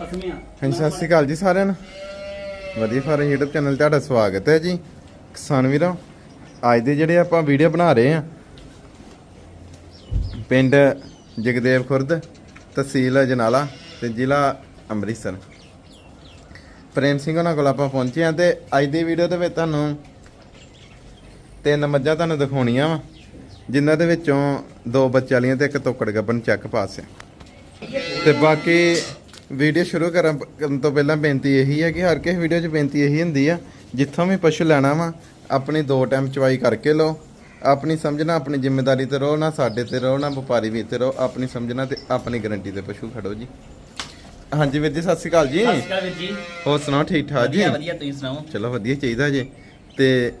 ਪਸਮੀਆਂ ਹਾਂਜੀ, ਸਤਿ ਸ਼੍ਰੀ ਅਕਾਲ ਜੀ ਸਾਰਿਆਂ ਨੂੰ। ਵਧੀਆ ਫਾਰਮ YouTube ਚੈਨਲ ਤੁਹਾਡਾ ਸਵਾਗਤ ਹੈ ਜੀ। ਕਿਸਾਨ ਵੀਰੋ, ਅੱਜ ਦੇ ਜਿਹੜੇ ਆਪਾਂ ਵੀਡੀਓ ਬਣਾ ਰਹੇ ਆ ਪਿੰਡ ਜਗਦੇਵ ਖੁਰਦ, ਤਹਿਸੀਲ ਜਨਾਲਾ ਤੇ ਜ਼ਿਲ੍ਹਾ ਅੰਮ੍ਰਿਤਸਰ। ਪ੍ਰੇਮ ਸਿੰਘ ਉਹਨਾਂ ਕੋਲ ਆਪਾਂ ਪਹੁੰਚੇ ਆ ਤੇ ਅੱਜ ਦੀ ਵੀਡੀਓ ਦੇ ਵਿੱਚ ਤੁਹਾਨੂੰ ਤਿੰਨ ਮੱਝਾਂ ਤੁਹਾਨੂੰ ਦਿਖਾਉਣੀਆਂ ਵਾ, ਜਿਨ੍ਹਾਂ ਦੇ ਵਿੱਚੋਂ ਦੋ ਬੱਚੇ ਵਾਲੀਆਂ ਤੇ ਇੱਕ ਤੋਕੜ ਗੱਬਨ ਚੱਕ ਪਾਸ। ਹੈ ਤੇ ਬਾਕੀ ਵੀਡੀਓ ਸ਼ੁਰੂ ਕਰਨ ਕਰਨ ਤੋਂ ਪਹਿਲਾਂ ਬੇਨਤੀ ਇਹੀ ਹੈ ਕਿ ਹਰ ਕਿਸੇ ਵੀਡੀਓ 'ਚ ਬੇਨਤੀ ਇਹੀ ਹੁੰਦੀ ਆ ਜਿੱਥੋਂ ਵੀ ਪਸ਼ੂ ਲੈਣਾ ਵਾ ਆਪਣੀ ਦੋ ਟਾਈਮ ਚਵਾਈ ਕਰਕੇ ਲਓ। ਆਪਣੀ ਸਮਝਣਾ ਆਪਣੀ ਜ਼ਿੰਮੇਵਾਰੀ ਤੇ ਰਹੋ ਨਾ ਸਾਡੇ ਤੇ ਰਹੋ ਨਾ ਵਪਾਰੀ ਵੀ ਤੇ ਰਹੋ ਆਪਣੀ ਸਮਝਣਾ ਤੇ ਆਪਣੀ ਗਾਰੰਟੀ ਤੇ ਪਸ਼ੂ ਖੜੋ ਜੀ। ਹਾਂਜੀ ਵੀਰ ਜੀ ਸਤਿ ਸ਼੍ਰੀ ਅਕਾਲ ਜੀ। ਸਤਿ ਸ਼੍ਰੀ ਅਕਾਲ ਵੀਰ ਜੀ। ਹੋਰ ਸੁਣਾਓ ਠੀਕ ਠਾਕ ਜੀ? ਵਧੀਆ ਵਧੀਆ ਤੁਸੀਂ ਸੁਣਾਓ? ਚਲੋ ਵਧੀਆ ਚਾਹੀਦਾ ਜੀ। ਤੇ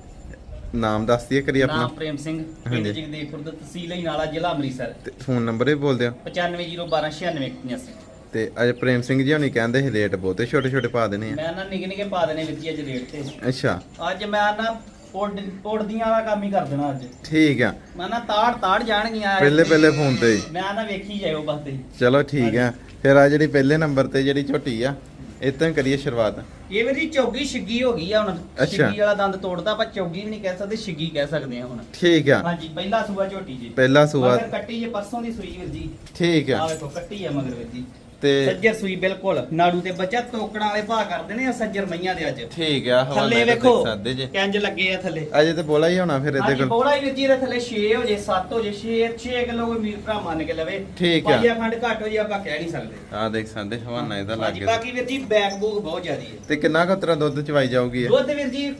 ਨਾਮ ਦੱਸ ਦਈਏ ਕਰੀ ਨਾਮ ਆਪਣਾ ਪ੍ਰੇਮ ਸਿੰਘ ਪਿੰਡ ਹਾਂਜੀ। ਖੁਰਦ ਤਹਿਸੀਲ ਹੀ ਨਾਲਾ ਜ਼ਿਲ੍ਹਾ ਅੰਮ੍ਰਿਤਸਰ। ਤੇ ਫੋਨ ਨੰਬਰ ਵੀ ਬੋਲ ਦਿਓ। 9501296185 ਤੇ ਅੱਜ ਪ੍ਰੇਮ ਸਿੰਘ ਜੀ ਹੁਣੀ ਕਹਿੰਦੇ ਸੀ ਰੇਟ ਬਹੁਤੇ ਛੋਟੇ ਛੋਟੇ ਪਾ ਦੇਣੇ ਆ। ਮੈਂ ਨਾ ਨਿੱਕੇ ਨਿੱਕੇ ਪਾ ਦੇਣੇ ਵੀਰ ਜੀ ਅੱਜ ਰੇਟ ਤੇ। ਅੱਛਾ। ਅੱਜ ਮੈਂ ਨਾ ਉਡਦੀਆਂ ਵਾਲਾ ਕੰਮ ਹੀ ਕਰ ਦੇਣਾ ਅੱਜ। ਠੀਕ ਆ। ਮੈਂ ਨਾ ਤਾੜ ਤਾੜ ਜਾਣਗੀਆਂ ਅੱਜ। ਪਹਿਲੇ ਪਹਿਲੇ ਫੋਨ ਤੇ ਹੀ। ਮੈਂ ਨਾ ਵੇਖੀ ਜਾਇਓ ਬਸ ਤੇ। ਚਲੋ ਠੀਕ ਆ। ਫਿਰ ਆ ਜਿਹੜੀ ਪਹਿਲੇ ਨੰਬਰ ਤੇ ਜਿਹੜੀ ਝੋਟੀ ਆ ਇਤਾਂ ਕਰੀਏ ਸ਼ੁਰੂਆਤ। ਇਹ ਵੀਰ ਜੀ ਚੌਗੀ ਛਿੱਗੀ ਹੋ ਗਈ ਆ ਹੁਣ। ਅੱਛਾ। ਛਿੱਗੀ ਵਾਲਾ ਦੰਦ ਤੋੜਦਾ ਆਪਾਂ ਚੌਗੀ ਵੀ ਨਹੀਂ ਕਹਿ ਸਕਦੇ ਛਿੱਗੀ ਕਹਿ ਸਕਦੇ ਆ ਹੁਣ। ਠੀਕ ਆ। ਹਾਂਜੀ ਪਹਿਲਾ ਸੂਆ ਝੋਟੀ ਜੀ। ਪਹਿਲਾ ਸੂਆ। ਮਗਰ ਕੱਟੀ ਜੇ ਪਰਸੋਂ ਦੀ ਸੂਈ ਵੀਰ ਜੀ। ਠੀਕ ਆ। ਆ ਵੇਖੋ ਕੱਟੀ ਆ ਮਗਰ ਵੀਰ ਜੀ। ਤੇ ਸੱਜਰ ਸੂਈ ਬਿਲਕੁਲ ਨਾੜੂ ਤੇ ਬੱਚਾ ਤੋਕੜਾਂ ਵਾਲੇ ਭਾਅ ਕਰਦੇ ਨੇ ਆ ਸੱਜਰ ਮਈਆਂ ਦੇ ਅੱਜ। ਠੀਕ ਆ ਹਵਾਲਾ ਤਾਂ ਵੇਖੋ ਦੇਖ ਸਕਦੇ ਜੇ। ਕਿੰਜ ਲੱਗੇ ਆ ਥੱਲੇ। ਅਜੇ ਤੇ ਬੋਲਾ ਹੀ ਹੋਣਾ ਫਿਰ ਇਹਦੇ ਹਾਂਜੀ ਕੋਲ। ਬੋਲਾ ਹੀ ਵੀਰ ਜੀ ਇਹਦੇ ਥੱਲੇ 6 ਹੋ ਜੇ 7 ਹੋ ਜੇ 6 6 ਕਿਲੋ ਕੋਈ ਮੀਰ ਭਰਾ ਮੰਨ ਕੇ ਲਵੇ। ਠੀਕ ਆ। ਪਾਈਆ ਖੰਡ ਘੱਟ ਹੋ ਜੇ ਆਪਾਂ ਕਹਿ ਨਹੀਂ ਸਕਦੇ। ਆ ਦੇਖ ਸਕਦੇ ਹਵਾਨਾ ਇਹਦਾ ਲੱਗ ਹਾਂਜੀ ਬਾਕੀ ਵੀਰ ਜੀ ਬੈਕ ਬੂਕ ਬਹੁਤ ਜ਼ਿਆਦੀ ਹੈ। ਤੇ ਕਿੰਨਾ ਕੁ ਤਰ੍ਹਾਂ ਦੁੱਧ ਚਵਾਈ ਜਾਊਗੀ ਇਹ? ਦੁੱਧ ਵੀਰ ਜੀ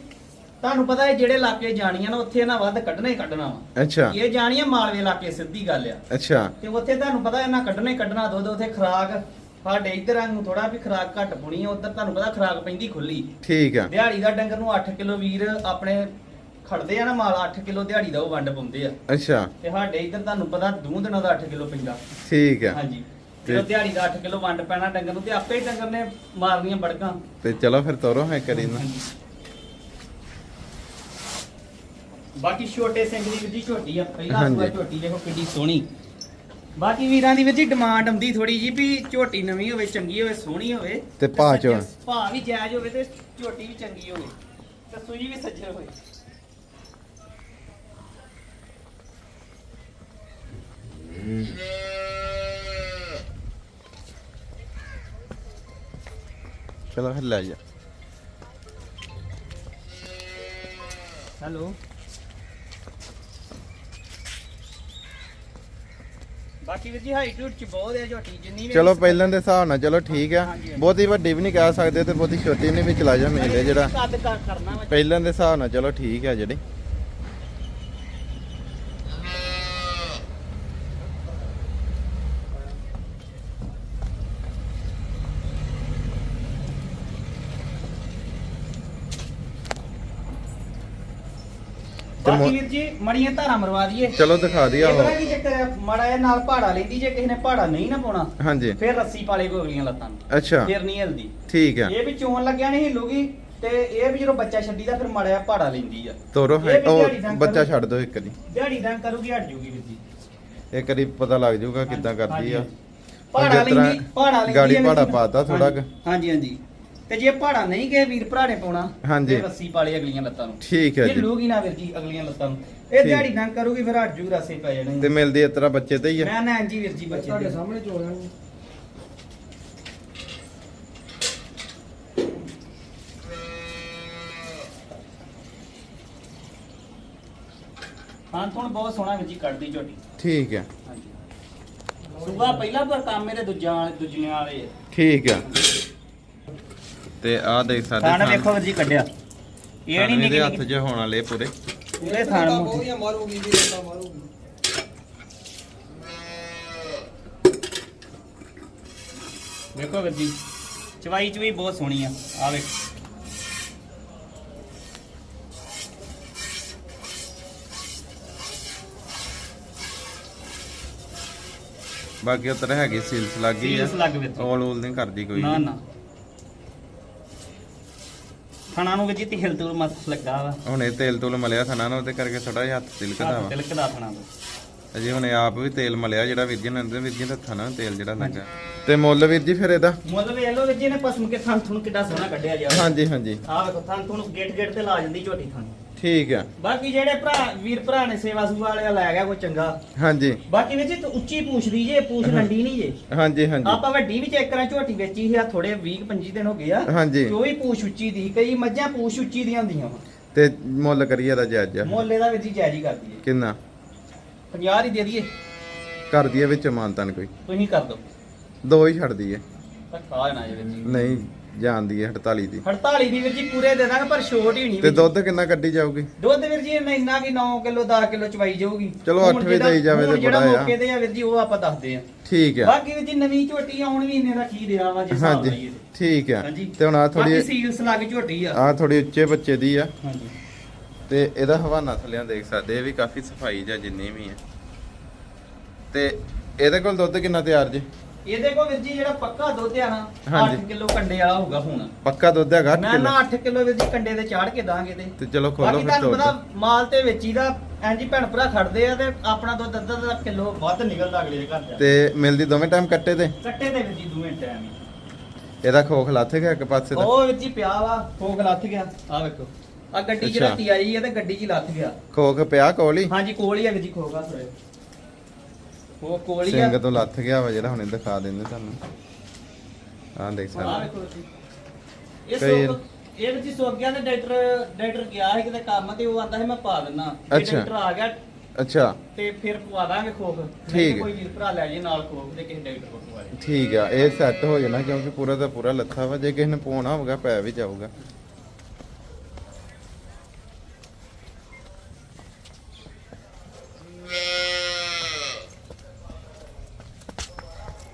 ਤੁਹਾਨੂੰ ਪਤਾ ਹੈ ਜਿਹੜੇ ਇਲਾਕੇ ਜਾਣੀਆਂ ਨਾ ਉੱਥੇ ਨਾ ਵੱਧ ਕੱਢਣਾ ਹੀ ਕੱਢਣਾ ਵਾ। ਅੱਛਾ। ਇਹ ਜਾਣੀਆਂ ਮਾਲਵੇ ਇਲਾਕੇ ਸਿੱਧੀ ਗੱਲ ਆ। ਅੱਛਾ। ਤੇ ਉੱਥੇ ਤੁਹਾਨੂੰ ਪਤਾ ਇਹਨਾਂ ਕੱਢਣਾ ਹੀ ਕੱਢਣਾ ਦੁੱਧ ਉੱਥੇ ਖਰਾਕ ਸਾਡੇ ਇੱਧਰ ਨੂੰ ਥੋੜਾ ਵੀ ਖਰਾਕ ਘੱਟ ਪੁਣੀ ਆ ਉੱਧਰ ਤੁਹਾਨੂੰ ਪਤਾ ਖਰਾਕ ਪੈਂਦੀ ਖੁੱਲੀ। ਠੀਕ ਆ। ਦਿਹਾੜੀ ਦਾ ਡੰਗਰ ਨੂੰ 8 ਕਿਲੋ ਵੀਰ ਆਪਣੇ ਖੜਦੇ ਆ ਨਾ ਮਾਲ 8 ਕਿਲੋ ਦਿਹਾੜੀ ਦਾ ਉਹ ਵੰਡ ਪਾਉਂਦੇ ਆ। ਅੱਛਾ। ਤੇ ਸਾਡੇ ਇੱਧਰ ਤੁਹਾਨੂੰ ਪਤਾ ਦੂੰ ਦਿਨਾਂ ਦਾ 8 ਕਿਲੋ ਪੈਂਦਾ। ਠੀਕ ਆ। ਹਾਂਜੀ। ਤੇ- ਦਿਹਾੜੀ ਦਾ 8 ਕਿਲੋ ਵੰਡ ਪੈਣਾ ਡੰਗਰ ਨੂੰ ਤੇ ਆਪੇ ਹੀ ਡੰਗਰ ਨੇ ਮਾਰਨੀਆਂ ਬੜਕਾਂ। ਤੇ ਚਲੋ ਫਿਰ ਤੋਰੋ ਹੈ ਕਰੀ ਨਾ ਹਾਂਜੀ। ਬਾਕੀ ਛੋਟੇ ਸਿੰਘ ਦੀ ਜੀ ਝੋਟੀ ਆ ਪਹਿਲਾ ਹਾਂਜੀ। ਸੂਆ ਝੋਟੀ ਦੇਖੋ ਕਿੱਡੀ ਸੋਹਣੀ। ਬਾਕੀ ਵੀਰਾਂ ਦੀ ਜੀ ਡਿਮਾਂਡ ਆਉਂਦੀ ਥੋੜੀ ਜੀ ਵੀ ਝੋਟੀ ਨਵੀਂ ਹੋਵੇ ਚੰਗੀ ਹੋਵੇ ਸੋਹਣੀ ਹੋਵੇ। ਤੇ ਭਾਅ ਚ। ਭਾਅ ਵੀ ਜਾਇਜ਼ ਹੋਵੇ ਤੇ ਝੋਟੀ ਵੀ ਚੰਗੀ ਹੋਵੇ। ਤੇ ਸੂਈ ਵੀ ਸੱਜਰ ਹੋਵੇ ਚਲੋ ਫਿਰ ਲੈ ਜਾ। ਹੈਲੋ। ਬਾਕੀ ਵੀਰ ਜੀ ਹਾਈਟ ਹੂਟ ਚ ਬਹੁਤ ਹੈ ਝੋਟੀ ਜਿੰਨੀ ਵੀ ਚਲੋ ਪਹਿਲਾਂ ਦੇ ਹਿਸਾਬ ਨਾਲ ਚਲੋ ਠੀਕ ਆ। ਹਾਂਜੀ, ਹਾਂਜੀ। ਬਹੁਤੀ ਵੱਡੀ ਵੀ ਨਹੀਂ ਕਹਿ ਸਕਦੇ ਤੇ ਬਹੁਤੀ ਛੋਟੀ ਨਹੀਂ ਵੀ ਚਲਾ ਜਾ ਮੇਲੇ ਜਿਹੜਾ। ਕੱਦ ਕਰ ਕਰਨਾ ਵਾ। ਪਹਿਲਾਂ ਦੇ ਹਿਸਾਬ ਨਾਲ ਚਲੋ ਠੀਕ ਆ ਜਿਹੜੀ। ਤੇ ਬਾਕੀ ਵੀਰ ਜੀ ਮੜੀਆਂ ਧਾਰਾਂ ਮਰਵਾ ਦਈਏ। ਚਲੋ ਦਿਖਾ ਦਿਆ ਇਹ ਪਤਾ ਕੀ ਚੱਕਰ ਹੈ ਮਾੜਾ ਜਿਹਾ ਨਾਲ ਪਹਾੜਾ ਲੈਂਦੀ ਜੇ ਕਿਸੇ ਨੇ ਪਹਾੜਾ ਨਹੀਂ ਨਾ ਪਾਉਣਾ ਹਾਂਜੀ। ਫਿਰ ਰੱਸੀ ਪਾਲੇ ਕੋ ਅਗਲੀਆਂ ਲੱਤਾਂ ਨੂੰ। ਅੱਛਾ। ਫਿਰ ਨਹੀਂ ਹਿਲਦੀ। ਠੀਕ ਆ। ਇਹ ਵੀ ਚੋਣ ਲੱਗਿਆ ਨਹੀਂ ਹਿੱਲੂਗੀ ਤੇ ਇਹ ਵੀ ਜਦੋਂ ਬੱਚਾ ਛੱਡੀਦਾ ਫਿਰ ਮਾੜਾ ਜਿਹਾ ਪਹਾੜਾ ਲੈਂਦੀ ਆ। ਤੋਰੋ ਇਹ ਹੈ ਵੀ ਦਿਹਾੜੀ ਉਹ ਦਾ ਬੱਚਾ ਕਰੂ। ਛੱਡ ਦਿਓ ਇੱਕ ਦੀ ਦਿਹਾੜੀ ਦਾ ਕਰੂਗੀ ਹਟ ਜੂਗੀ ਵੀਰ ਜੀ। ਇੱਕ ਵਾਰੀ ਪਤਾ ਲੱਗ ਜਾਊਗਾ ਕਿੱਦਾਂ ਕਰਦੀ ਆ। ਪਹਾੜਾ ਜਿਸ ਤਰ੍ਹਾਂ ਲੈਂਦੀ ਪਹਾੜਾ ਲੈਂਦੀ ਗਾੜੀ ਆ ਵੀਰ ਪਹਾੜਾ। ਪਾਤਾ ਥੋੜਾ ਕੁ। ਹਾਂਜੀ ਹਾਂਜੀ। ਤੇ ਜੇ ਪਹਾੜਾ ਨਹੀਂ ਗਏ ਵੀਰ ਭਰਾ ਨੇ ਪਾਉਣਾ ਹਾਂਜੀ। ਤੇ ਰੱਸੀ ਪਾਲੇ ਅਗਲੀਆਂ ਲੱਤਾਂ ਨੂੰ। ਠੀਕ ਹੈ ਜੀ ਹਿੱਲੂਗੀ ਨਾ ਵੀਰ ਜੀ ਅਗਲੀਆਂ ਲੱਤਾਂ ਨੂੰ। ਇਹ ਠੀਕ। ਦਿਹਾੜੀ ਨਾ ਕਰੂਗੀ ਫਿਰ ਹਟ ਜੂ ਰਸੇ ਪੈ ਜਾਣੇ ਤੇ ਮਿਲਦੀ ਇਸ ਤਰ੍ਹਾਂ ਬੱਚੇ ਤੇ ਹੀ ਆ। ਮੈਂ ਨਾ ਜੀ ਵੀਰ ਜੀ ਬੱਚੇ ਤੁਹਾਡੇ ਦੇ। ਸਾਹਮਣੇ ਚੋਲਾਂਗੇ ਹਾਂ ਹੁਣ ਬਹੁਤ ਸੋਹਣਾ ਵੀਰ ਜੀ ਕੱਢਦੀ ਝੋਟੀ। ਠੀਕ ਹਾਂਜੀ। ਸੂਬਾ ਪਹਿਲਾ ਪਰ ਕੰਮ ਮੇਰੇ ਦੂਜਿਆਂ ਵਾਲੇ ਦੂਜਿਆਂ ਵਾਲੇ ਆ। ਠੀਕ ਆ। ਤੇ ਆਹ ਦੇਖ ਸਕਦੇ ਥਾਣ ਵੇਖੋ ਜੀ ਕੱਢਿਆ। ਇਹ ਨਹੀਂ ਇਹਦੇ ਹੱਥ ਨਿਕਲੀ 'ਚ ਹੋਣ ਵਾਲੇ ਪੂਰੇ। ਪੂਰੇ ਥਾਣ ਮੋਟੇ। ਬਹੁਤੀਆਂ ਮਾਰੂਗੀ ਜੀ ਰੇਤਾ ਮਾਰੂਗੀ ਵੇਖੋ ਵੀਰ ਜੀ ਚਵਾਈ ਚੁਈ ਬਹੁਤ ਸੋਹਣੀ ਆ। ਆ ਵੇਖ। ਬਾਕੀ ਉਤਰ ਹੈਗੀ ਸੀਲਸ ਲੱਗ ਗਈ ਆ। ਸੀਲਸ ਲੱਗ ਵਿੱਚ ਔਲ ਔਲ ਨਹੀਂ ਕਰਦੀ ਕੋਈ ਨਾ ਨਾ। ਥਾਣਾ ਨੂੰ ਵੀਰ ਜੀ ਤਿਲ ਤੁਲ ਮਸ ਲੱਗਾ ਵਾ। ਹੁਣ ਇਹ ਤੇਲ ਤੂਲ ਮਲਿਆ ਥਣਾ ਨੂੰ ਉਹਦੇ ਕਰਕੇ ਥੋੜਾ ਜਿਹਾ ਹੱਥ ਤਿਲਕਦਾ ਵਾ। ਤਿਲਕਦਾ ਥਾਣਾ ਤੋਂ ਅਜੇ ਹੁਣ ਇਹ ਆਪ ਵੀ ਤੇਲ ਮਲਿਆ ਜਿਹੜਾ ਵੀਰਜਨ ਅੰਦਰ ਵੀਰਜਨ ਦਾ ਥਣਾ ਤੇਲ ਜਿਹੜਾ ਲੱਗਾ। ਤੇ ਤੇ ਮੁੱਲ ਵੀਰ ਜੀ ਫਿਰ ਇਹਦਾ? ਮੁੱਲ ਵੇਖ ਲਓ ਵੀਰ ਜੀ ਨੇ ਪਸਮ ਕੇ ਥਣ ਥਣ ਕਿੱਡਾ ਸੋਹਣਾ ਕੱਢਿਆ ਜੀ ਹਾਂਜੀ ਹਾਂਜੀ। ਆਹ ਵੇਖੋ ਥਣ ਥਣ ਗੇਟ ਗੇਟ ਤੇ ਲਾ ਜਾਂਦੀ ਝੋਟੀ ਥਣ। ਠੀਕ ਆ। ਬਾਕੀ ਜਿਹੜੇ ਭਰਾ ਵੀਰ ਭਰਾ ਨੇ ਸੇਵਾ ਸੂਵਾ ਵਾਲਿਆ ਲੈ ਗਿਆ ਕੋਈ ਚੰਗਾ। ਹਾਂਜੀ। ਬਾਕੀ ਵੀਰ ਜੀ ਤੂੰ ਉੱਚੀ ਪੂਛਦੀ ਜੇ ਪੂਛ। ਲੰਡੀ ਨਹੀਂ ਜੇ। ਹਾਂਜੀ ਹਾਂਜੀ। ਆਪਾਂ ਵੱਡੀ ਵੀ ਚੈੱਕ ਕਰਾਂ ਝੋਟੀ ਵੇਚੀ ਸੀ ਆ ਥੋੜੇ 20 25 ਦਿਨ ਹੋ ਗਏ ਆ। ਹਾਂਜੀ। ਉਹ ਵੀ ਪੂਛ ਉੱਚੀ ਦੀ ਕਈ ਮੱਝਾਂ ਪੂਛ ਉੱਚੀ ਦੀਆਂ ਹੁੰਦੀਆਂ ਵਾ। ਤੇ ਮੁੱਲ ਕਰੀਏ ਦਾ ਜਾਇਜ਼ ਆ। ਮੁੱਲ ਇਹਦਾ ਵੀਰ ਜੀ ਜਾਇਜ਼ ਹੀ ਕਰਦੀ ਹੈ ਕਿੰਨਾ? 50 ਹੀ ਦੇ ਦਈਏ। ਕਰ ਦਈਏ ਵਿੱਚ ਮਾਨਤਨ ਕੋਈ। ਤੁਸੀਂ ਕਰ ਦਿਓ। ਦੋ ਹੀ ਛੱਡ ਦਈਏ। ਤਾਂ ਖਾ ਲੈਣਾ ਜੀ ਵੀਰ ਜੀ। ਨਹੀਂ। ਜਾਣਦੀ ਹੈ 48 ਦੀ। 48 ਦੀ ਵੀਰ ਜੀ ਪੂਰੇ ਦੇ ਦਾਂਗੇ ਪਰ ਛੋਟ ਹੀ ਨਹੀਂ ਤੇ ਦੁੱਧ ਕਿੰਨਾ ਕੱਢੀ ਜਾਊਗੀ? ਦੁੱਧ ਵੀਰ ਜੀ ਇੰਨਾ ਇੰਨਾ ਕਿ 9 ਕਿਲੋ 10 ਕਿਲੋ ਚਵਾਈ ਜਾਊਗੀ। ਚਲੋ ਹੁਣ ਅੱਠ ਵੀ ਜਿਹੜਾ- ਦੇਈ ਜਾਵੇ ਤੇ ਜਿਹੜਾ ਬੜਾ ਆ। ਮੌਕੇ ਤੇ ਆ ਵੀਰ ਜੀ ਉਹ ਆਪਾਂ ਦੱਸਦੇ ਆ। ਠੀਕ ਆ। ਬਾਕੀ ਵੀਰ ਜੀ ਨਵੀਂ ਝੋਟੀ ਆਉਣ ਵੀ ਇੰਨੇ ਦਾ ਕੀ ਰਿਹਾ ਵਾ ਜੇ ਹਿਸਾਬ ਲਈਏ ਠੀਕ ਆ। ਤੇ ਹੁਣ ਆ ਬਾਕੀ ਥੋੜੀ ਸੀਲਸ ਲੱਗ ਝੋਟੀ ਆ। ਆ ਥੋੜੀ ਉੱਚੇ ਬੱਚੇ ਦੀ ਆ। ਹਾਂਜੀ। ਤੇ ਇਹਦਾ ਹਵਾਨਾ ਥੱਲਿਆਂ ਦੇਖ ਸਕਦੇ ਇਹ ਵੀ ਕਾਫੀ ਸਫ਼ਾਈ ਜਾਂ ਜਿੰਨੀ ਵੀ ਹੈ ਤੇ ਇਹਦੇ ਕੋਲ ਦੁੱਧ ਕਿੰਨਾ ਤਿਆਰ ਜੀ? ਇਹਦੇ ਕੋਲ ਵੀਰ ਜੀ ਜਿਹੜਾ ਪੱਕਾ ਦੁੱਧ ਆ ਨਾ ਹਾਂਜੀ। 8 ਕਿਲੋ ਕੰਡੇ ਵਾਲਾ ਹੋਊਗਾ ਹੁਣ। ਪੱਕਾ ਦੁੱਧ ਹੈਗਾ 8 ਮੈਂ ਕਿਲੋ। ਨਾ 8 ਕਿਲੋ ਵੀਰ ਜੀ ਕੰਡੇ ਤੇ ਚਾੜ ਕੇ ਦਾਂਗੇ ਤੇ। ਤੇ ਚਲੋ ਖੋਲੋ ਬਾਕੀ ਫਿਰ ਤੁਹਾਨੂੰ ਦੁੱਧ ਪਤਾ ਮਾਲ ਤੇ ਵੇਚੀ ਦਾ ਐਂਜੀ ਭੈਣ ਭਰਾ ਖੜਦੇ ਆ ਤੇ ਆਪਣਾ ਦੁੱਧ ਅੱਧਾ ਅੱਧਾ ਕਿਲੋ ਵੱਧ ਨਿਕਲਦਾ ਅਗਲੇ ਦੇ ਘਰ ਜਾ ਤੇ ਮਿਲਦੀ ਦੋਵੇਂ ਟਾਈਮ ਕੱਟੇ ਤੇ? ਕੱਟੇ ਦੇ ਵੀਰ ਜੀ ਦੋਵੇਂ ਟਾਈਮ ਹੀ। ਇਹਦਾ ਖੋਖ ਲੱਥ ਗਿਆ ਇੱਕ ਪਾਸੇ ਦਾ? ਉਹ ਵਿੱਚ ਹੀ ਪਿਆ ਵਾ ਫੋਕ ਲੱਥ ਗਿਆ। ਆ ਵੇਖੋ ਆ ਗੱਡੀ ਅੱਛਾ। ਚ ਰੱਤੀ ਆਈ ਹੈ ਤੇ ਗੱਡੀ 'ਚ ਹੀ ਲੱਥ ਗਿਆ। ਖੋਖ ਪਿਆ ਕੋਲ ਹੀ? ਹਾਂਜੀ ਕੋਲ ਹੀ ਆ ਵੀਰ ਜੀ ਖੋਗਾ ਥੋੜੇ ਉਹ ਕੋਲ ਹੀ ਆ? ਸਿੰਘ ਤੋਂ ਲੱਥ ਗਿਆ ਵਾ ਜਿਹੜਾ ਹੁਣੇ ਦਿਖਾ ਦਿੰਦੇ ਤੁਹਾਨੂੰ। ਆਹ ਦੇਖ ਸਕਦੇ ਵੇਖੋ ਇਹ ਕਈ- ਇਹ ਵਿੱਚ ਹੀ ਸੁੱਕ ਗਿਆ ਤੇ ਡਾਕਟਰ ਡਾਕਟਰ ਗਿਆ ਸੀ ਕਿਤੇ ਕੰਮ ਤੇ ਉਹ ਆਂਦਾ ਸੀ ਮੈਂ ਪਾ ਦਿੰਨਾ ਅੱਛਾ। ਡਾਕਟਰ ਆ ਗਿਆ ਅੱਛਾ। ਤੇ ਫਿਰ ਪਵਾ ਦਾਂਗੇ ਖੋਖ। ਨਹੀਂ ਠੀਕ ਹੈ। ਕੋਈ ਵੀਰ ਭਰਾ ਲੈ ਜੇ ਨਾਲ ਖੋਖ ਤੇ ਕਿਸੇ ਡਾਕਟਰ ਕੋਲ ਪਵਾ ਦੇ ਠੀਕ ਆ ਇਹ ਸੈੱਟ ਹੋ ਜਾਣਾ ਕਿਉਂਕਿ ਪੂਰਾ ਦਾ ਪੂਰਾ ਲੱਥਾ ਵਾ। ਜੇ ਕਿਸੇ ਨੇ ਪਾਉਣਾ ਹੋਊਗਾ ਪੈ ਵੀ ਜਾਊਗਾ।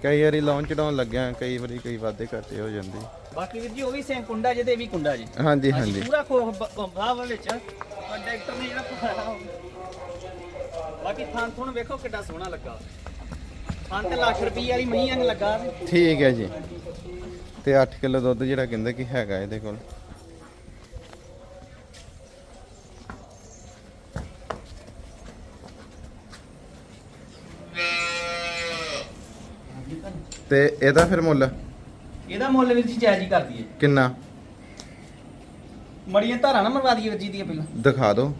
ਕਈ ਵਾਰੀ ਲਾਉਣ ਚੜਾਉਣ ਲੱਗਿਆ ਕਈ ਵਾਰੀ ਕਈ ਵਾਧੇ ਘਾਟੇ ਹੋ ਜਾਂਦੇ। ਬਾਕੀ ਵੀਰ ਜੀ ਉਹ ਵੀ ਸੇਮ ਕੁੰਡਾ ਜਿਹਦੇ ਵੀ ਕੁੰਡਾ ਜੀ। ਹਾਂਜੀ ਹਾਂਜੀ। ਪੂਰਾ ਖੋਖ ਬੰਬਾ ਵਾ ਵਿੱਚ ਔਰ ਡਾਕਟਰ ਨੇ ਜਿਹੜਾ ਪਵਾਇਆ ਉਹ- ਬਾਕੀ ਥਾਂ ਥੁਣ ਵੇਖੋ ਕਿੱਡਾ ਸੋਹਣਾ ਲੱਗਾ। ਥਾਂ ਤੇ ਲੱਖ ਰੁਪਏ ਵਾਲੀ ਮਹੀਂ ਅੰਗ ਲੱਗਾ। ਠੀਕ ਹੈ ਜੀ। ਤੇ 8 ਕਿਲੋ ਦੁੱਧ ਜਿਹੜਾ ਕਹਿੰਦੇ ਕਿ ਹੈਗਾ ਇਹਦੇ ਕੋਲ। ਤੇ ਇਹਦਾ ਫਿਰ ਮੁੱਲ? ਇਹਦਾ ਮੁੱਲ ਵੀਰ ਜੀ ਜਾਇਜ਼ ਹੀ ਕਰ ਦਈਏ। ਕਿੰਨਾ? ਮੜੀਆਂ ਧਾਰਾਂ ਨਾ ਮਰਵਾ ਦਈਏ ਵੀਰ ਜੀ ਦੀਆਂ ਪਹਿਲਾਂ। ਦਿਖਾ ਦਿਓ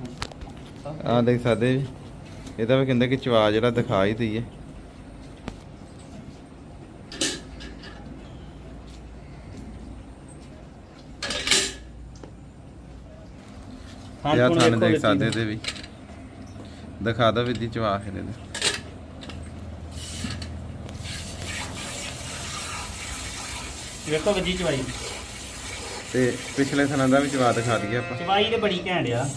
ਆ ਦੇਖ ਸਕਦੇ ਜੀ। ਇਹਦਾ ਵੀ ਕਹਿੰਦੇ ਕਿ ਚਵਾ ਜਿਹੜਾ ਦਿਖਾ ਹੀ ਦਈਏ। ਯਾ ਥੁਣ ਦੇਖ ਸਕਦੇ। ਇਹਦੇ ਵੀ। ਦਿਖਾ ਦਿਓ ਵਿਧੀ ਚਵਾ ਫਿਰ ਇਹਦੇ। ਵੇਖੋ ਚਵਾਈ। ਤੇ ਪਿਛਲੇ ਥਾਂ ਦਾ ਵੀ ਚਵਾ ਦਿਖਾ ਦਈਏ ਆਪਾਂ। ਚਵਾਈ ਤੇ ਬੜੀ ਘੈਂਟ ਆ।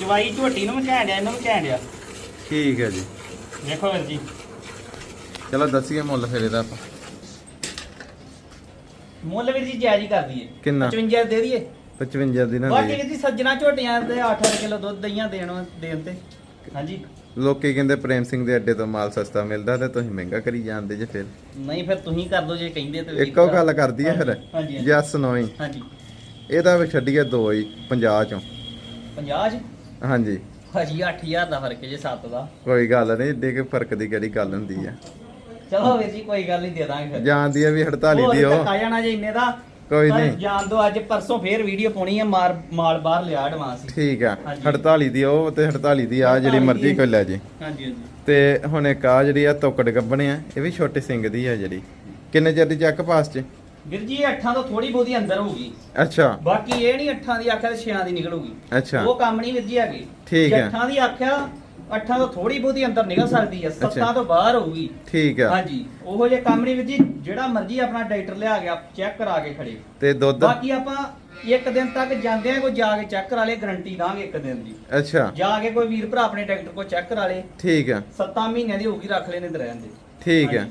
ਚਵਾਈ ਝੋਟੀ ਨੂੰ ਵੀ ਘੈਂਟ ਆ ਇਹਨੂੰ ਵੀ ਘੈਂਟ ਆ। ਠੀਕ ਹੈ ਜੀ। ਵੇਖੋ ਵੀਰ ਜੀ। ਚਲੋ ਦੱਸੀਏ ਮੁੱਲ ਫਿਰ ਇਹਦਾ ਆਪਾਂ। ਮੁੱਲ ਵੀਰ ਜੀ ਜਾਇਜ਼ ਹੀ ਕਰ ਦਈਏ। ਕਿੰਨਾ? 55 ਦੇ ਦਈਏ। 55 ਦਿਨਾਂ ਬਾਕੀ ਦੀ ਵੀਰ ਜੀ ਸੱਜਣਾ ਝੋਟੀਆਂ ਤੇ 8-8 ਕਿਲੋ ਦੁੱਧ ਦਈਆਂ ਦੇਣ ਦੇਣ ਤੇ। ਹਾਂਜੀ। ਲੋਕੀ ਕਹਿੰਦੇ ਪ੍ਰੇਮ ਸਿੰਘ ਦੇ ਅੱਡੇ ਤੋਂ ਮਾਲ ਸਸਤਾ ਮਿਲਦਾ ਤੇ ਤੁਸੀਂ ਮਹਿੰਗਾ ਕਰੀ ਜਾਂਦੇ ਜੇ ਫਿਰ। ਨਹੀਂ ਫਿਰ ਤੁਸੀਂ ਕਰ ਦੋ ਜੇ ਕਹਿੰਦੇ ਤੇ ਵੀਰ ਇੱਕੋ ਭਰਾ। ਗੱਲ ਕਰਦੀ ਹੈ ਫਿਰ। ਹਾਂਜੀ, ਹਾਂਜੀ ਨੋਈ ਹਾਂਜੀ। ਇਹਦਾ ਵੀ ਛੱਡੀਏ ਦੋ ਹੀ 50 ਚੋਂ। 50 ਚ? ਹਾਂਜੀ। ਭਾਜੀ 8000 ਦਾ ਫ਼ਰਕ ਜੇ 7 ਦਾ। ਕੋਈ ਗੱਲ ਨਹੀਂ ਏਡੇ ਕੇ ਫ਼ਰਕ ਦੀ ਕਿਹੜੀ ਗੱਲ ਹੁੰਦੀ ਆ। ਚਲੋ ਵੀਰ ਜੀ ਕੋਈ ਗੱਲ ਨਹੀਂ ਦੇ ਦਾਂਗੇ ਫਿਰ। ਜਾਣਦੀ ਆ ਵੀ 48 ਦੀ ਉਹ ਉਹ। ਆ ਜਾਣਾ ਜੇ ਇੰਨੇ ਦਾ। ਕੋਈ ਪਰ ਨਹੀਂ। ਜਾਣ ਦੋ ਅੱਜ ਪਰਸੋਂ ਫੇਰ ਵੀਡੀਓ ਪਾਉਣੀ ਹੈ ਮਾਰ ਮਾਲ ਬਾਹਰ ਲਿਆ ਐਡਵਾਂਸ ਠੀਕ ਆ ਹਾਂਜੀ। 48 ਦੀ ਉਹ ਤੇ 48 ਦੀ ਆ ਜਿਹੜੀ 48 ਮਰਜ਼ੀ ਦੀ। ਕੋਈ ਲੈ ਜੇ। ਹਾਂਜੀ ਹਾਂਜੀ। ਤੇ ਹੁਣ ਇੱਕ ਆ ਜਿਹੜੀ ਆ ਤੋਕੜ ਗੱਬਣੇ ਆ ਇਹ ਵੀ ਛੋਟੇ ਸਿੰਘ ਦੀ ਆ ਜਿਹੜੀ। ਕਿੰਨੇ ਚਿਰ ਦੀ ਚੱਕ ਪਾਸ ਚ? ਵੀਰ ਜੀ ਇਹ ਅੱਠਾਂ ਤੋਂ ਥੋੜੀ ਬਹੁਤੀ ਅੰਦਰ ਹੋਊਗੀ। ਅੱਛਾ। ਬਾਕੀ ਇਹ ਨਹੀਂ ਅੱਠਾਂ ਦੀ ਆਖਿਆ ਤੇ ਛਿਆਂ ਦੀ ਨਿਕਲੂਗੀ। ਅੱਛਾ। ਉਹ ਕੰਮ ਨਹੀਂ ਵੀਰ ਜੀ ਹੈਗੇ। ਠੀਕ ਜੇ ਹੈ। ਅੱਠਾਂ ਦੀ ਆਖਿਆ ਅੱਠਾਂ ਤੋਂ ਥੋੜੀ ਬਹੁਤੀ ਅੰਦਰ ਨਿਕਲ ਸਕਦੀ ਹੈ ਅੱਛਾ। ਸੱਤਾਂ ਤੋਂ ਬਾਹਰ ਹੋਊਗੀ। ਠੀਕ ਆ। ਹਾਂਜੀ ਉਹੋ ਜੇ ਕੰਮ ਨਹੀਂ ਵੀਰ ਜੀ ਜਿਹੜਾ ਮਰਜ਼ੀ ਆਪਣਾ ਡਾਕਟਰ ਲਿਆ ਗਿਆ ਚੈੱਕ ਕਰਾ ਕੇ ਖੜੇ। ਤੇ ਦੁੱਧ? ਬਾਕੀ ਆਪਾਂ ਇੱਕ ਦਿਨ ਤੱਕ ਜਾਂਦੇ ਆ ਕੋਈ ਜਾ ਕੇ ਚੈੱਕ ਕਰਾ ਲੇ ਗਾਰੰਟੀ ਦਾਂਗੇ ਇੱਕ ਦਿਨ ਦੀ। ਅੱਛਾ। ਜਾ ਕੇ ਕੋਈ ਵੀਰ ਭਰਾ ਆਪਣੇ ਡਾਕਟਰ ਕੋਲ ਚੈੱਕ ਕਰਾ ਲੇ ਠੀਕ ਆ। 7 ਮਹੀਨਿਆਂ ਦੀ ਹੋਊਗੀ ਰੱਖ ਲੈਣੇ ਤੇ ਰਹਿਣ ਦੇ। ਠੀਕ ਆ।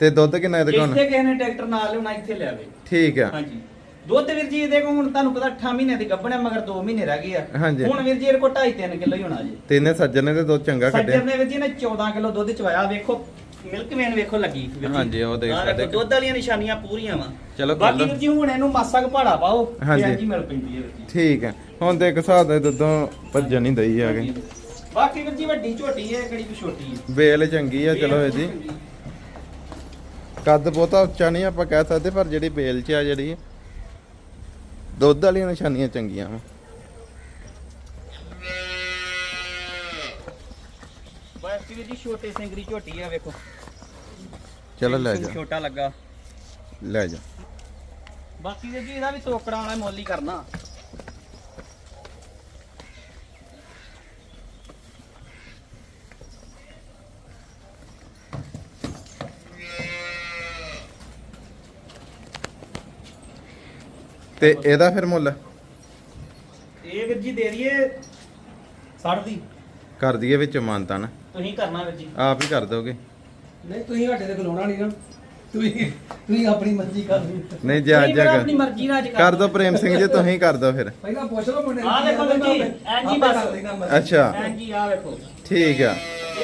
ਤੇ ਦੁੱਧ ਕਿੰਨਾ ਕੋਲ? ਇੱਥੇ ਕਿਸੇ ਨੇ ਟਰੈਕਟਰ ਨਾਲ ਲਿਆਉਣਾ ਇੱਥੇ ਲਿਆਵੇ ਠੀਕ ਆ। ਹਾਂਜੀ। ਦੁੱਧ ਵੀਰ ਜੀ ਇਹਦੇ ਹੁਣ ਤੁਹਾਨੂੰ ਪਤਾ 8 ਮਹੀਨੇ ਦੀ ਗੱਭਣ ਹੈ ਮਗਰ 2 ਮਹੀਨੇ ਰਹਿ ਗਏ ਆ। ਹਾਂਜੀ। ਹੁਣ ਵੀਰ ਜੀ ਇਹਦੇ ਕੋਲ 2.5 3 ਕਿਲੋ ਹੀ ਹੋਣਾ ਜੀ। ਤੇ ਇਹਨੇ ਸੱਜਣ ਨੇ ਤੇ ਦੁੱਧ ਚੰਗਾ ਸੱਜਰ ਕੱਢਿਆ ਨੇ ਵੀਰ ਜੀ ਨੇ 14 ਕਿਲੋ ਦੁੱਧ ਚਵਾਇਆ। ਵੇਖੋ ਮਿਲਕ ਵੇਨ ਵੇਖੋ ਲੱਗੀ ਵੀਰ ਜੀ। ਹਾਂਜੀ, ਉਹ ਦੇਖ ਆਹ ਸਕਦੇ। ਦੇਖੋ, ਦੁੱਧ ਵਾਲੀਆਂ ਨਿਸ਼ਾਨੀਆਂ ਪੂਰੀਆਂ ਵਾ। ਚਲੋ ਬਾਕੀ। ਵੀਰ ਜੀ ਹੁਣ ਇਹਨੂੰ ਮਾਸਾ ਕੁ ਭਾੜਾ ਪਾਓ ਤੇ ਹਾਂਜੀ। ਇੰਝ ਹੀ ਮਿਲ ਪੈਂਦੀ ਹੈ ਵੀਰ ਜੀ। ਠੀਕ ਆ ਹੁਣ ਤੇ ਇੱਕ ਹਿਸਾਬ ਦੇ ਦੁੱਧੋਂ ਭੱਜਣ ਨਹੀਂ ਦਈ ਆ ਬਾਕੀ ਵੀਰ ਜੀ ਵੱਡੀ ਝੋਟੀ ਹੈ ਕਿਹੜੀ ਵੀ ਛੋਟੀ ਹੈ? ਬੇਲ ਚੰਗੀ ਆ ਚਲੋ ਇਹਦੀ ਕੱਦ ਬਹੁਤਾ ਉੱਚਾ ਨਹੀਂ ਆਪਾਂ ਕਹਿ ਸਕਦੇ ਪਰ ਜਿਹੜੀ ਬੇਲ 'ਚ ਆ ਜਿਹੜੀ ਦੁੱਧ ਵਾਲੀਆਂ ਨਿਸ਼ਾਨੀਆਂ ਚੰਗੀਆਂ ਵਾ। ਬਸ ਵੀਰ ਜੀ ਛੋਟੇ ਸਿੰਗਰੀ ਝੋਟੀ ਆ ਵੇਖੋ। ਚਲੋ ਲੈ ਜਾ। ਛੋਟਾ ਲੱਗਾ। ਲੈ ਜਾ। ਬਾਕੀ ਜੀ ਇਹਦਾ ਵੀ ਤੋਕੜਾ ਵਾਲਾ ਮੁੱਲ ਹੀ ਕਰਨਾ। ਤੇ ਇਹਦਾ ਫਿਰ ਮੁੱਲ? ਇਹ ਵੀਰ ਜੀ ਦੇ ਦਈਏ 60 ਦੀ। ਕਰ ਦਈਏ ਵਿੱਚ ਮਾਨਤਾ ਨਾ। ਤੁਸੀਂ ਕਰਨਾ ਵੀਰ ਜੀ। ਆਪ ਹੀ ਕਰ ਦੋਗੇ। ਨਹੀਂ ਤੁਸੀਂ ਸਾਡੇ ਤੇ ਖਲੋਣਾ ਨਹੀਂ ਨਾ। ਤੁਸੀਂ ਤੁਸੀਂ ਆਪਣੀ ਮਰਜ਼ੀ ਕਰ ਲਈ ਨਹੀਂ ਜੇ ਅੱਜ ਮੇਰਾ ਆਪਣੀ ਮਰਜ਼ੀ ਨਾਲ ਅੱਜ ਕਰ ਦੋ ਪ੍ਰੇਮ ਸਿੰਘ ਜੀ ਤੁਸੀਂ ਕਰ ਦੋ ਫਿਰ। ਪਹਿਲਾਂ ਪੁੱਛ ਲਓ ਮੁੰਡੇ ਆਹ ਦੇਖੋ ਵੀਰ ਜੀ, ਐਂ ਜੀ ਬਸ। ਅੱਛਾ। ਭੈਣ ਜੀ ਆ ਵੇਖੋ। ਠੀਕ ਆ।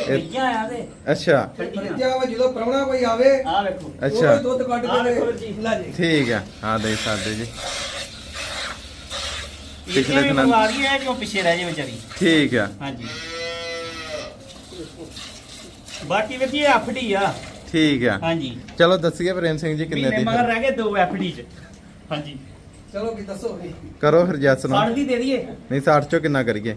ਆ ਤੇ। ਅੱਛਾ। ਫਰਿੱਜਾ ਵਾ ਜਦੋਂ ਪ੍ਰਾਹੁਣਾ ਕੋਈ ਆਵੇ ਆ ਵੇਖੋ। ਅੱਛਾ। ਉਹ ਦੁੱਧ ਕੱਢ ਆਹ ਵੇਖੋ ਕੇ ਜੀ। ਲੈ ਜੇ। ਠੀਕ ਆ। ਹਾਂ ਦੇ ਸਾਡੇ ਜੀ। ਪਿਛਲੇ ਪਿਛਲੇ ਵੀ ਦਿਨਾਂ- ਮੰਗਵਾ ਰਹੀ ਹੈ ਕਿਉਂ ਪਿੱਛੇ ਰਹਿ ਜੇ ਵਿਚਾਰੀ? ਠੀਕ ਆ। ਹਾਂਜੀ। ਬਾਕੀ ਵੀਰ ਜੀ ਇਹ ਐਫਡੀ ਆ। ਠੀਕ ਆ। ਹਾਂਜੀ। ਚਲੋ ਦੱਸੀਏ ਪ੍ਰੇਮ ਸਿੰਘ ਜੀ ਕਿੰਨੇ ਦੀ ਮਗਰ ਫਿਰ? ਰਹਿ ਗਏ ਦੋ ਐਫਡੀ ਚ। ਹਾਂਜੀ। ਚਲੋ ਕੀ ਦੱਸੋ ਵੀ। ਕਰੋ ਫਿਰ ਜੈਸ ਨੂੰ 60 ਦੀ ਦੇ ਦਈਏ। ਨਹੀਂ 60 ਚੋਂ ਕਿੰਨਾ ਕਰੀਏ?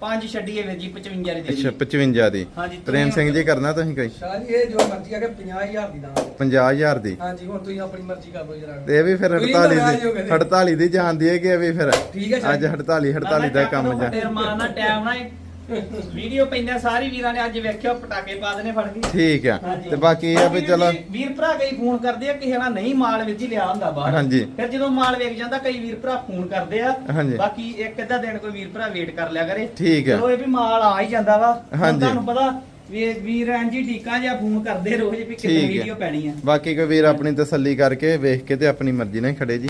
ਪੰਜ ਛੱਡੀਏ ਵੀਰ ਜੀ 55 ਦੀ ਅੱਛਾ ਦਈਏ 55 ਦੀ। ਹਾਂਜੀ, ਪ੍ਰੇਮ ਸਿੰਘ ਜੀ ਕਰਨਾ ਤੁਸੀਂ ਕੋਈ? ਸ਼ਾਹ ਜੀ ਇਹ ਜੋ ਮਰਜ਼ੀ ਆ ਕੇ 50000 ਦੀ ਦਾਂ 50000 ਦੀ? ਹਾਂਜੀ ਹੁਣ ਤੁਸੀਂ ਆਪਣੀ ਮਰਜ਼ੀ ਕਰ ਲਓ ਜਰਾ। ਤੇ ਇਹ ਵੀ ਫਿਰ ਤੁਸੀਂ 48 ਨਾਰਾਜ਼ ਹੋ ਦੀ ਗਏ। 48 ਦੀ ਜਾਣਦੀ ਹੈ ਕਿ ਇਹ ਵੀ ਫਿਰ। ਠੀਕ ਹੈ ਅੱਜ 48 48 ਦਾ ਕੰਮ ਜਾ। ਟਾਈਮ ਨਾਲ ਵੀਡੀਓ ਪੈਂਦਾ ਸਾਰੀ ਵੀਰਾਂ ਨੇ ਅੱਜ ਵੇਖਿਓ ਪਟਾਕੇ ਪਾ ਦੇਣੇ ਫੜ ਕੇ ਠੀਕ ਆ ਹਾਂਜੀ। ਤੇ ਬਾਕੀ ਇਹ ਆ ਵੀ ਚਲੋ ਵੀਰ ਜੀ, ਵੀਰ ਭਰਾ ਕਈ ਫੋਨ ਕਰਦੇ ਆ ਕਿਸੇ ਨਾਲ ਨਹੀਂ ਮਾਲ ਵੀਰ ਜੀ ਲਿਆ ਹੁੰਦਾ ਬਾਹਰ ਹਾਂਜੀ। ਫਿਰ ਜਦੋਂ ਮਾਲ ਵੇਖ ਜਾਂਦਾ ਕਈ ਵੀਰ ਭਰਾ ਫੋਨ ਕਰਦੇ ਆ ਹਾਂਜੀ। ਬਾਕੀ ਇੱਕ ਅੱਧਾ ਦਿਨ ਕੋਈ ਵੀਰ ਭਰਾ ਵੇਟ ਕਰ ਲਿਆ ਕਰੇ ਠੀਕ ਆ ਚਲੋ ਇਹ ਵੀ ਮਾਲ ਆ ਹੀ ਜਾਂਦਾ ਵਾ ਹੁਣ ਹਾਂਜੀ। ਤੁਹਾਨੂੰ ਪਤਾ ਵੀ ਵੀਰ ਐਂਜੀ ਢੀਕਾਂ ਜਿਹਾ ਫੋਨ ਕਰਦੇ ਰੋਜ਼ ਵੀ ਕਿੰਨੀ ਠੀਕ। ਵੀਡੀਓ ਪੈਣੀ ਆ ਬਾਕੀ ਕੋਈ ਵੀਰ ਆਪਣੀ ਤਸੱਲੀ ਕਰਕੇ ਵੇਖ ਕੇ ਤੇ ਆਪਣੀ ਮਰਜ਼ੀ ਨਾਲ ਹੀ ਖੜੇ ਜੀ